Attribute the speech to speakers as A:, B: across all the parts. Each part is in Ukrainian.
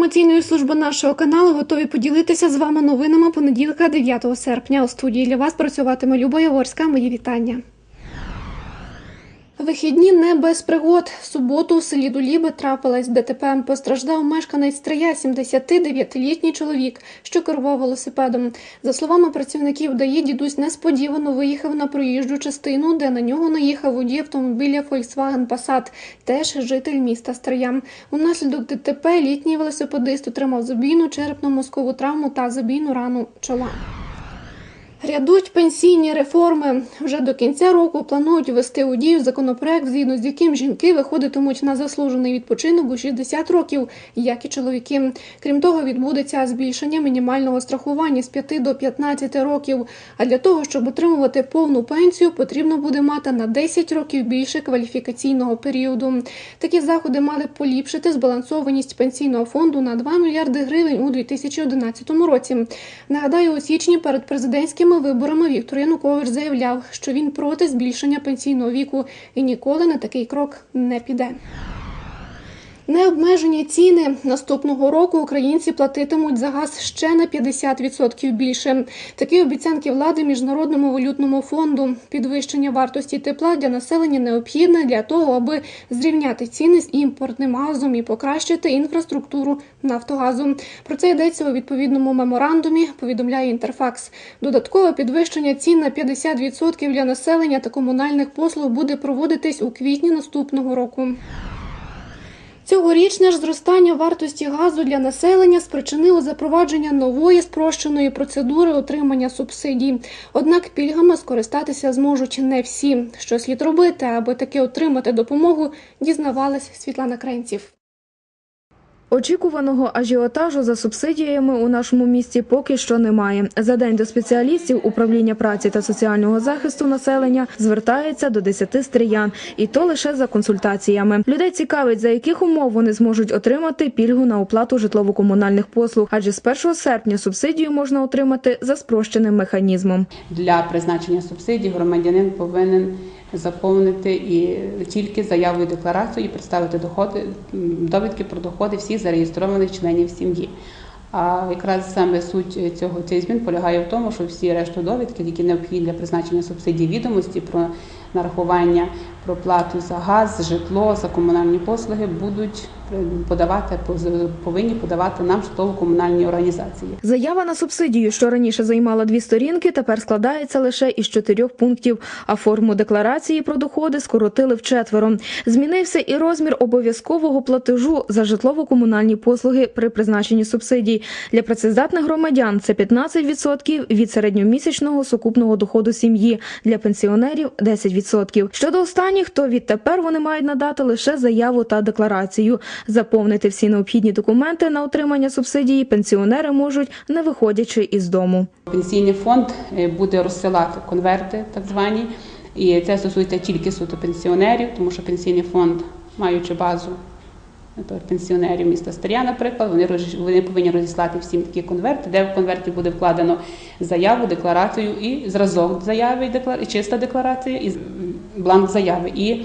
A: інформаційної служби нашого каналу готові поділитися з вами новинами понеділка, 9 серпня. У студії для вас працюватиме Люба Яворська. Мої вітання. Вихідні не без пригод. В суботу у селі Дуліби трапилась ДТП. Постраждав мешканець Стрия, 79-літній чоловік, що керував велосипедом. За словами працівників ДАІ, дідусь несподівано виїхав на проїжджу частину, де на нього наїхав водій автомобіля Volkswagen Passat, теж житель міста Стрия. Унаслідок ДТП літній велосипедист отримав забійну черепно-мозкову травму та забійну рану чола. Рядуть пенсійні реформи. Вже до кінця року планують ввести у дію законопроект, згідно з яким жінки виходитимуть на заслужений відпочинок у 60 років, як і чоловіки. Крім того, відбудеться збільшення мінімального страхування з 5 до 15 років. А для того, щоб отримувати повну пенсію, потрібно буде мати на 10 років більше кваліфікаційного періоду. Такі заходи мали поліпшити збалансованість пенсійного фонду на 2 мільярди гривень у 2011 році. Нагадаю, у січні перед президентськими виборами Віктор Янукович заявляв, що він проти збільшення пенсійного віку і ніколи на такий крок не піде. Необмежені ціни наступного року українці платитимуть за газ ще на 50% більше. Такі обіцянки влади міжнародному валютному фонду. Підвищення вартості тепла для населення необхідне для того, аби зрівняти ціни з імпортним газом і покращити інфраструктуру Нафтогазу. Про це йдеться у відповідному меморандумі. Повідомляє Інтерфакс. Додаткове підвищення цін на 50% для населення та комунальних послуг буде проводитись у квітні наступного року. Цьогорічне ж зростання вартості газу для населення спричинило запровадження нової спрощеної процедури отримання субсидій. Однак пільгами скористатися зможуть не всі. Що слід робити, аби таки отримати допомогу, дізнавалась Світлана Кренців.
B: Очікуваного ажіотажу за субсидіями у нашому місті поки що немає. За день до спеціалістів управління праці та соціального захисту населення звертається до 10 стріян, і то лише за консультаціями. Людей цікавить, за яких умов вони зможуть отримати пільгу на оплату житлово-комунальних послуг, адже з 1 серпня субсидію можна отримати за спрощеним механізмом.
C: Для призначення субсидій громадянин повинен заповнити і тільки заявою декларацію і представити доходи, довідки про доходи всіх зареєстрованих членів сім'ї. А якраз саме суть цього цих змін полягає в тому, що всі решту довідки, які необхідні для призначення субсидій, відомості про нарахування, про плату за газ, житло, за комунальні послуги будуть подавати повинні подавати нам житлово-комунальні організації.
B: Заява на субсидію, що раніше займала дві сторінки, тепер складається лише із чотирьох пунктів. А форму декларації про доходи скоротили вчетверо. Змінився і розмір обов'язкового платежу за житлово-комунальні послуги при призначенні субсидій. Для працездатних громадян це 15% від середньомісячного сукупного доходу сім'ї. Для пенсіонерів 10%. Щодо останніх, то відтепер вони мають надати лише заяву та декларацію. Заповнити всі необхідні документи на отримання субсидії пенсіонери можуть, не виходячи із дому.
C: Пенсійний фонд е, буде розсилати конверти, так звані, і це стосується тільки суто пенсіонерів, тому що пенсійний фонд, маючи базу пенсіонерів міста Старя, наприклад, вони вони повинні розіслати всім такі конверти, де в конверті буде вкладено заяву, декларацію і зразок заяви, і чиста декларація, і бланк заяви. І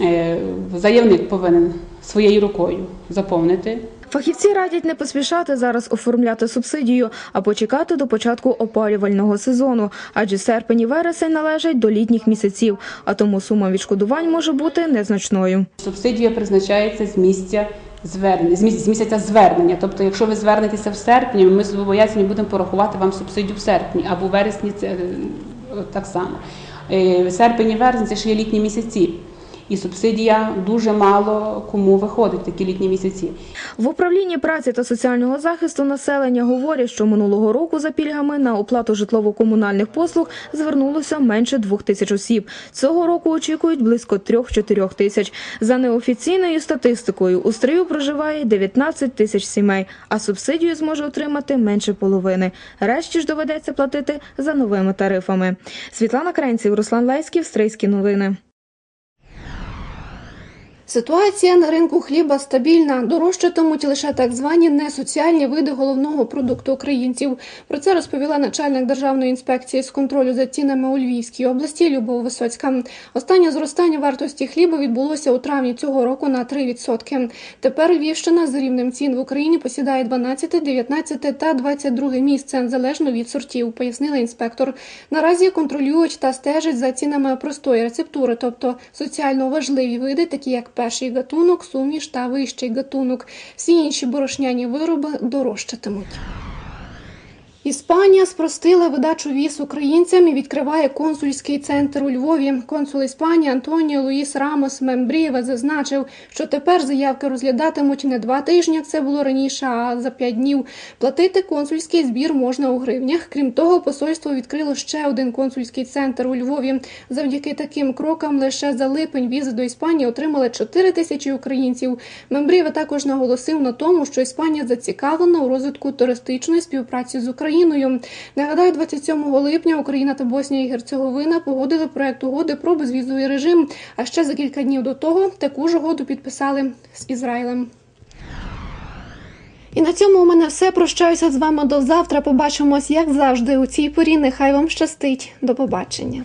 C: е, заявник повинен своєю рукою заповнити
B: Фахівці радять не поспішати зараз оформляти субсидію, а почекати до початку опалювального сезону, адже серпень і вересень належать до літніх місяців, а тому сума відшкодувань може бути незначною.
C: Субсидія призначається з місця звернення, з місяця, з звернення. Тобто, якщо ви звернетеся в серпні, ми зобов'язані будемо порахувати вам субсидію в серпні або в вересні це е, так само. Е, Серпень і вересень це ще є літні місяці. І субсидія дуже мало кому виходить такі літні місяці.
B: В управлінні праці та соціального захисту населення говорять, що минулого року за пільгами на оплату житлово-комунальних послуг звернулося менше двох тисяч осіб. Цього року очікують близько трьох-чотирьох тисяч. За неофіційною статистикою у стрию проживає 19 тисяч сімей, а субсидію зможе отримати менше половини. Решті ж доведеться платити за новими тарифами. Світлана Кренців, Руслан Леськів, Стрийські новини.
A: Ситуація на ринку хліба стабільна. Дорожчатимуть лише так звані несоціальні види головного продукту українців. Про це розповіла начальник Державної інспекції з контролю за цінами у Львівській області Любов Висоцька. Останнє зростання вартості хліба відбулося у травні цього року на 3%. Тепер Львівщина за рівнем цін в Україні посідає 12, 19 та 22 місце залежно від сортів, пояснила інспектор. Наразі контролюють та стежать за цінами простої рецептури, тобто соціально важливі види, такі як перший гатунок, суміш та вищий гатунок. Всі інші борошняні вироби дорожчатимуть. Іспанія спростила видачу віз українцям і відкриває консульський центр у Львові. Консул Іспанії Антоніо Луїс Рамос Мембрієве зазначив, що тепер заявки розглядатимуть не два тижні, як це було раніше, а за п'ять днів. Платити консульський збір можна у гривнях. Крім того, посольство відкрило ще один консульський центр у Львові. Завдяки таким крокам лише за липень візи до Іспанії отримали 4 тисячі українців. Мембрієве також наголосив на тому, що Іспанія зацікавлена у розвитку туристичної співпраці з Україною. Нагадаю, 27 липня Україна та Боснія і Герцеговина погодили проект угоди про безвізовий режим. А ще за кілька днів до того таку ж угоду підписали з Ізраїлем. І на цьому у мене все. Прощаюся з вами до завтра. Побачимось, як завжди, у цій порі. Нехай вам щастить. До побачення.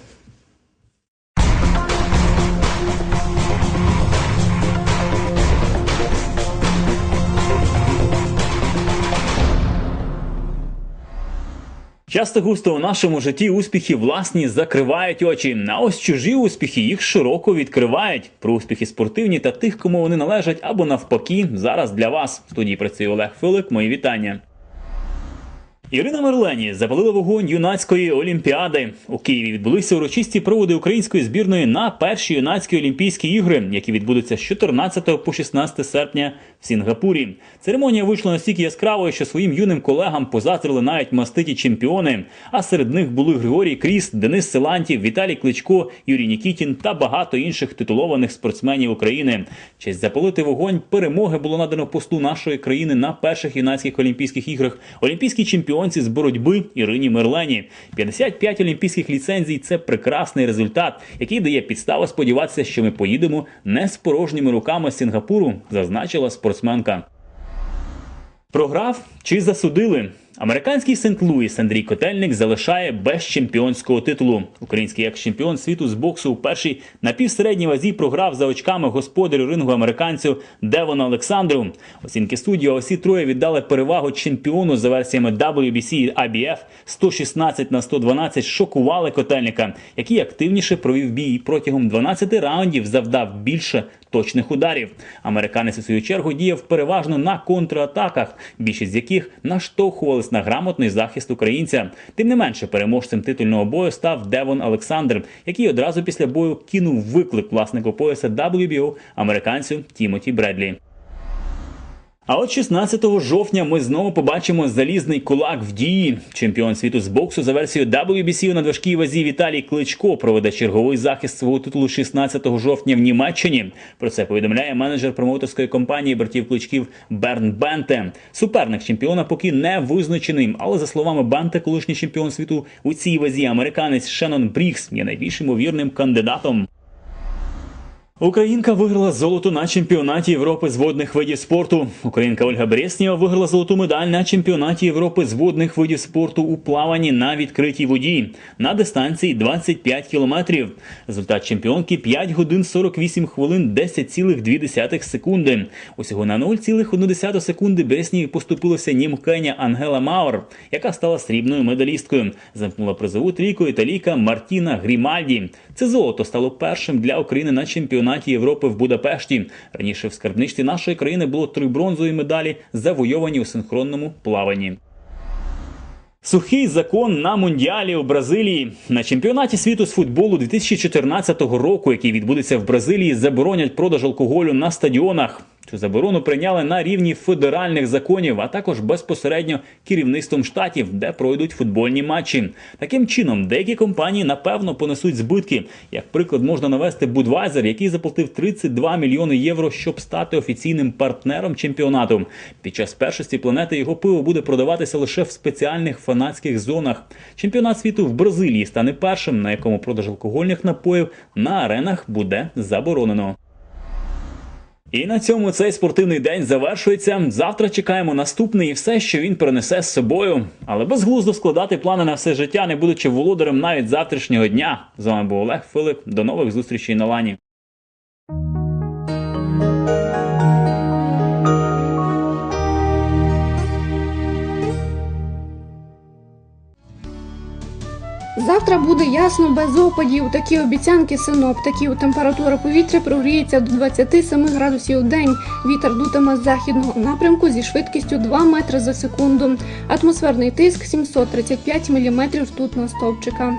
D: Часто густо у нашому житті успіхи власні закривають очі, а ось чужі успіхи їх широко відкривають. Про успіхи спортивні та тих, кому вони належать, або навпаки, зараз для вас. В студії працює Олег Филик. Мої вітання. Ірина Мерлені запалила вогонь юнацької олімпіади. У Києві відбулися урочисті проводи української збірної на перші юнацькі олімпійські ігри, які відбудуться з 14 по 16 серпня в Сінгапурі. Церемонія вийшла настільки яскравою, що своїм юним колегам позаздрили навіть маститі чемпіони. А серед них були Григорій Кріс, Денис Силантів, Віталій Кличко, Юрій Нікітін та багато інших титулованих спортсменів України. Честь запалити вогонь перемоги було надано послу нашої країни на перших юнацьких олімпійських іграх. Олімпійський чемпіонці з боротьби Ірині Мерлені. 55 олімпійських ліцензій це прекрасний результат, який дає підставу сподіватися, що ми поїдемо не з порожніми руками з Сінгапуру, зазначила спортсменка. Програв чи засудили? Американський Сент-Луіс Андрій Котельник залишає без чемпіонського титулу. Український екс-чемпіон світу з боксу у першій напівсередній вазі програв за очками господарю рингу американцю Девона Олександру. Оцінки суддів, а усі троє віддали перевагу чемпіону за версіями WBC і IBF 116 на 112 шокували Котельника, який активніше провів бій протягом 12 раундів завдав більше точних ударів. Американець у свою чергу діяв переважно на контратаках, більшість з яких наштовхувались на грамотний захист українця. Тим не менше, переможцем титульного бою став Девон Олександр, який одразу після бою кинув виклик власнику пояса WBO американцю Тімоті Бредлі. А от 16 жовтня ми знову побачимо залізний кулак в дії. Чемпіон світу з боксу за версією WBC у надважкій вазі Віталій Кличко проведе черговий захист свого титулу 16 жовтня в Німеччині. Про це повідомляє менеджер промоутерської компанії братів Кличків Берн Бенте. Суперник чемпіона поки не визначений, але за словами Бенте, колишній чемпіон світу у цій вазі американець Шеннон Брікс є найбільш ймовірним кандидатом. Українка виграла золото на чемпіонаті Європи з водних видів спорту. Українка Ольга Береснєва виграла золоту медаль на чемпіонаті Європи з водних видів спорту у плаванні на відкритій воді на дистанції 25 кілометрів. Результат чемпіонки 5 годин 48 хвилин 10,2 секунди. Усього на 0,1 секунди Береснєві поступилася німкеня Ангела Маур, яка стала срібною медалісткою. Замкнула призову трійку італійка Мартіна Грімальді. Це золото стало першим для України на чемпіонаті Європи в Будапешті. Раніше в скарбничці нашої країни було три бронзові медалі, завойовані у синхронному плаванні. Сухий закон на мундіалі у Бразилії на чемпіонаті світу з футболу 2014 року, який відбудеться в Бразилії, заборонять продаж алкоголю на стадіонах. Цю заборону прийняли на рівні федеральних законів, а також безпосередньо керівництвом штатів, де пройдуть футбольні матчі. Таким чином, деякі компанії напевно понесуть збитки. Як приклад можна навести Budweiser, який заплатив 32 мільйони євро, щоб стати офіційним партнером чемпіонату. Під час першості планети його пиво буде продаватися лише в спеціальних фанатських зонах. Чемпіонат світу в Бразилії стане першим, на якому продаж алкогольних напоїв на аренах буде заборонено. І на цьому цей спортивний день завершується. Завтра чекаємо наступний і все, що він принесе з собою. Але безглуздо складати плани на все життя, не будучи володарем навіть завтрашнього дня. З вами був Олег Филип. До нових зустрічей на лані.
A: Завтра буде ясно без опадів. Такі обіцянки синоптиків. Температура повітря прогріється до 27 градусів в день. Вітер дутиме з західного напрямку зі швидкістю 2 метри за секунду. Атмосферний тиск 735 мм ртутного стовпчика.